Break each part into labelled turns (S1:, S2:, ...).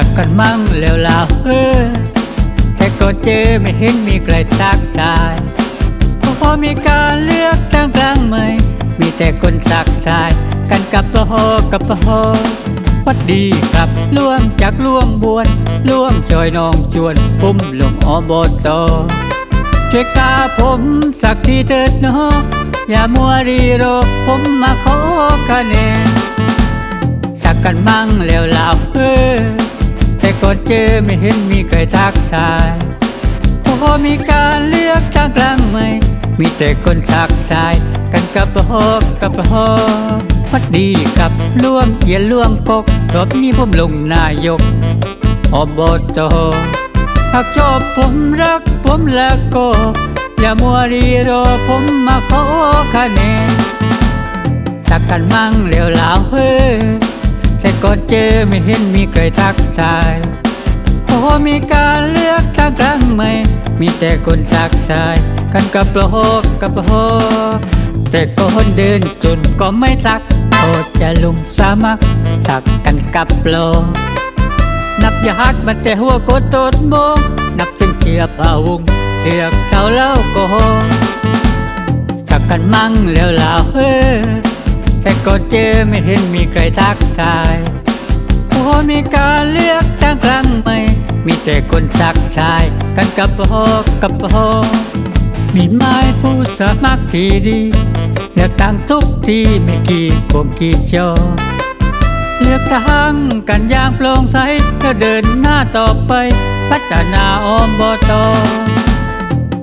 S1: ักกันมั่งแล้วลาวเออแต่ก่อนเจอไม่เห็นมีใครทักทายพอมีการเลือกตั้งครั้งใหม่ มีแต่คนสักทายกันกับประโฮกับปะโฮวัดดีครับล่วงจากล่วงบวนล่วงจอยน้องจวนปุ่มลงอบตช่วยกาผมสักทีเถิดนาะอย่ามัวรีโรผมมาขอคะแนนสักกันมั่งแล้วลาเออ ก่อนเจอไม่เห็นมีใครทักทายพอมีการเลือกตั้งครั้งใหม่ มีแต่คนทักทาย กันกับปะฮอกกับปะฮอกวัดดีกับล่วงอย่าล่วงปกรอบนี้ผมลงนายกอบตหากชอบผมรักผมแล้วก็ อย่ามัวรีรอผมมาขอคะแนนทักกันมั่งเร็วลาวเฮ้ ก่อนเจอไม่เห็นมีใครทักทายพอมีการเลือกตั้งครั้งใหม่ มีแต่คนทักทาย กันกับโลกกับโฮแต่คนเดินจนก็ไม่ทักโอจะลุงสามัครทักกันกับโลกนับยาฮัดมันแต่หัวโกดตดโมงนับจึงเทียบเอาวงเสียกเท่าเล่าก็ทักกันมั่งเร็วลาวเฮ้ แต่ก่อนเจอไม่เห็นมีใครทักทายพอมีการเลือกตั้งครั้งใหม่ มีแต่คนสักทาย กันกับพอกับพอมีไม้ผู้สมัครที่ดีเลือกตั้งทุกที่ไม่กี่โกงกี่จอเลือกตั้งกันอย่างโปร่งใสแล้วเดินหน้าต่อไป พัฒนาอมบอตอ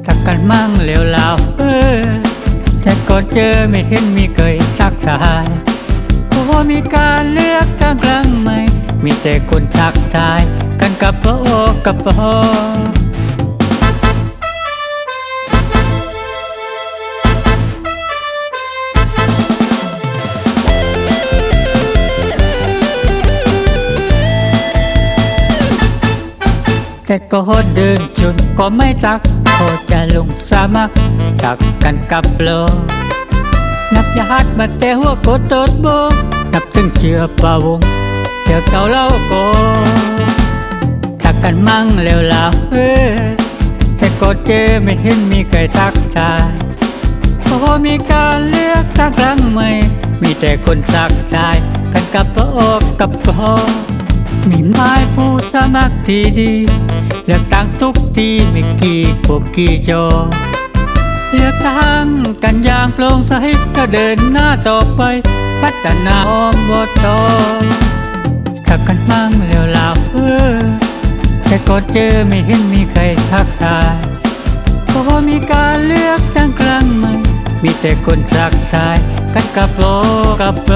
S1: ทักกันมั่งเร็วลาวเออ นเจอไม่เห็นมีเคยสักสายพอมีการเลือกตั้งครั้งใหม่ มีแต่คนทักทาย กันกับพอกับพอแต่ก็หดเดินจนก็ไม่จักพอจะลงสามัครจักกันกับโลก นับยาฮัดมาแต่หัวกดตดโบนับซึ่งเชื่อป่าวงเชื่อเก่าเล่าโกทักกันมั่งเร็วลาวเออแต่ก็เจอไม่เห็นมีใครทักทายพอมีการเลือกตั้งครั้งใหม่ มีแต่คนสักทายกันกับพออกกับพอมีไม้ผู้สมัครที่ดีเลือกตั้งทุกทีไม่กี่พวกกี่จอ เลือกตั้งกันอย่างโปร่งใสก็เดินหน้าต่อไป พัฒนาอบตสักกันมั่งเร็วลาวเออแต่ก่อนเจอไม่เห็นมีใครทักทายพอมีการเลือกตั้งครั้งใหม่มีแต่คนสักทายกันกับโลกับโล